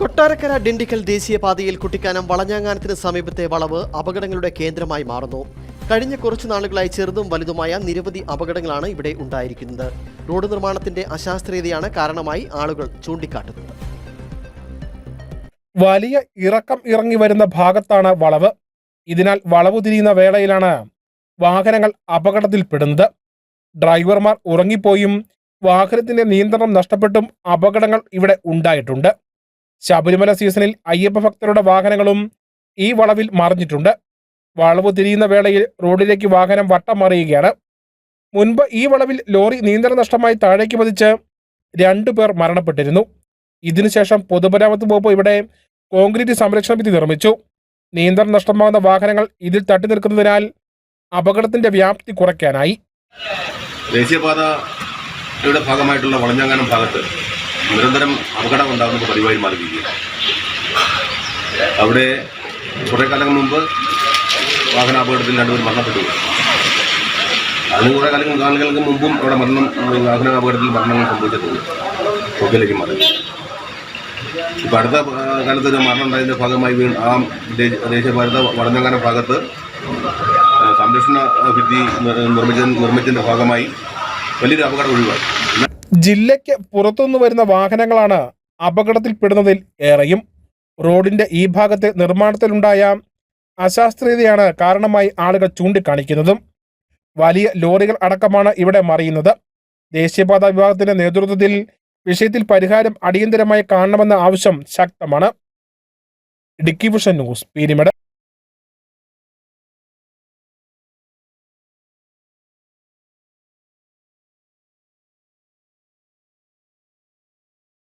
കൊട്ടാരക്കര ഡിണ്ടിക്കൽ ദേശീയപാതയിൽ കുട്ടിക്കാനം വളഞ്ഞാങ്ങാനത്തിന് സമീപത്തെ വളവ് അപകടങ്ങളുടെ കേന്ദ്രമായി മാറുന്നു. കഴിഞ്ഞ കുറച്ചു നാളുകളായി ചെറുതും വലുതുമായ നിരവധി അപകടങ്ങളാണ് ഇവിടെ ഉണ്ടായിരിക്കുന്നത്. റോഡ് നിർമ്മാണത്തിന്റെ അശാസ്ത്രീയതയാണ് കാരണമായി ആളുകൾ ചൂണ്ടിക്കാട്ടുന്നത്. വലിയ ഇറക്കം ഇറങ്ങി വരുന്ന ഭാഗത്താണ് വളവ്. ഇതിനാൽ വളവ് തിരിയുന്ന വേളയിലാണ് വാഹനങ്ങൾ അപകടത്തിൽപ്പെടുന്നത്. ഡ്രൈവർമാർ ഉറങ്ങിപ്പോയും വാഹനത്തിന്റെ നിയന്ത്രണം നഷ്ടപ്പെട്ടും അപകടങ്ങൾ ഇവിടെ ഉണ്ടായിട്ടുണ്ട്. ശബരിമല സീസണിൽ അയ്യപ്പ ഭക്തരുടെ വാഹനങ്ങളും ഈ വളവിൽ മറിഞ്ഞിട്ടുണ്ട്. വളവ് തിരിയുന്ന വേളയിൽ റോഡിലേക്ക് വാഹനം വട്ടം മറിയുകയാണ് മുൻപ് ഈ വളവിൽ ലോറി നിയന്ത്രണ നഷ്ടമായി താഴേക്ക് പതിച്ച് രണ്ടു പേർ മരണപ്പെട്ടിരുന്നു. ഇതിനുശേഷം പൊതുമരാമത്ത് വകുപ്പ് ഇവിടെ കോൺക്രീറ്റ് സംരക്ഷണ ഭിത്തി നിർമ്മിച്ചു. നിയന്ത്രണം നഷ്ടമാകുന്ന വാഹനങ്ങൾ ഇതിൽ തട്ടി നിൽക്കുന്നതിനാൽ അപകടത്തിന്റെ വ്യാപ്തി കുറയ്ക്കാനായി. ദേശീയപാതയുടെ ഭാഗമായിട്ടുള്ള വളഞ്ഞാങ്ങാനം ഭാഗത്ത് നിരന്തരം അപകടം ഉണ്ടാകുന്ന പതിവായി മാറിയിരിക്കുകയാണ്. അവിടെ കുറേ കാലങ്ങൾ മുമ്പ് വാഹനാപകടത്തിൽ രണ്ടുപേർ മരണപ്പെട്ടു. അതിന് കുറേ കാലങ്ങൾ കാലങ്ങൾക്ക് മുമ്പും അവിടെ മരണം വാഹന അപകടത്തിൽ മരണങ്ങൾ സംഭവിച്ചിട്ടുണ്ട്. തൊക്കിലേക്ക് മാറി. ഇപ്പം അടുത്ത കാലത്ത് ഒരു മരണം ഉണ്ടായതിന്റെ ഭാഗമായി വീണ് ആ ദേശ- ദേശീയപാത ഭാഗത്ത് സംരക്ഷണ ഭിത്തി നിർ- നിർമ്മിച്ച നിർമ്മിച്ചതിന്റെ ഭാഗമായി വലിയൊരു അപകടം ഒഴിവായി. ജില്ലയ്ക്ക് പുറത്തുനിന്ന് വരുന്ന വാഹനങ്ങളാണ് അപകടത്തിൽപ്പെടുന്നതിൽ ഏറെയും. റോഡിന്റെ ഈ ഭാഗത്തെ നിർമ്മാണത്തിലുണ്ടായ അശാസ്ത്രീയതയാണ് കാരണമായി ആളുകൾ ചൂണ്ടിക്കാണിക്കുന്നതും. വലിയ ലോറികൾ അടക്കമാണ് ഇവിടെ മറിയുന്നത്. ദേശീയപാത വിഭാഗത്തിന്റെ നേതൃത്വത്തിൽ വിഷയത്തിൽ പരിഹാരം അടിയന്തരമായി കാണണമെന്ന ആവശ്യം ശക്തമാണ്. Idukki vision news Peermade.